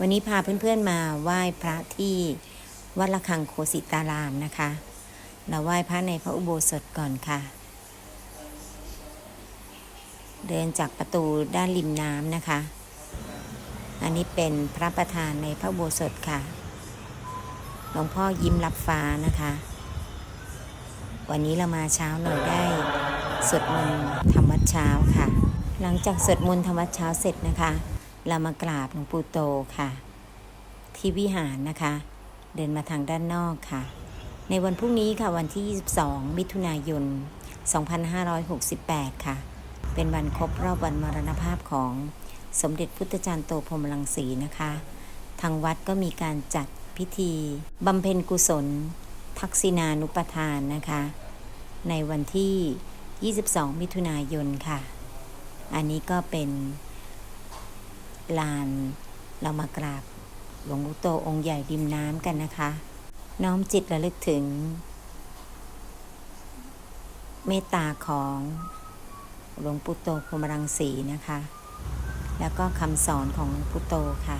วันนี้พาเพื่อนๆมาไหว้พระที่วัดระฆังโคสิตารามนะคะ เราไหว้พระในพระอุโบสถก่อนค่ะ เดินจากประตูด้านริมน้ำนะคะ อันนี้เป็นพระประธานในพระอุโบสถค่ะ หลวงพ่อยิ้มรับฟ้านะคะ วันนี้เรามาเช้าหน่อยได้สวดมนต์ทำวัดเช้าค่ะ หลังจากสวดมนต์ทำวัดเช้าเสร็จนะคะ เรามากราบหลวงปู่โตค่ะ ที่วิหารนะคะ เดินมาทางด้านนอกค่ะ ในวันพรุ่งนี้ค่ะวันที่ 22 มิถุนายน 2568 ค่ะ เป็นวันครบรอบวันมรณภาพของสมเด็จพุทธจารย์โตพรมรังสีนะคะ ทางวัดก็มีการจัดพิธีบำเพ็ญกุศล ทักษิณานุปทานนะคะ ในวันที่ 22 มิถุนายนค่ะ อันนี้ก็เป็น ลาน เรามากราบหลวงปู่โตองค์ใหญ่ดิมน้ำกันนะคะ น้อมจิตระลึกถึง เมตตาของหลวงปู่โตพรมรังสีนะคะ แล้วก็คำสอนของหลวงปู่โตค่ะ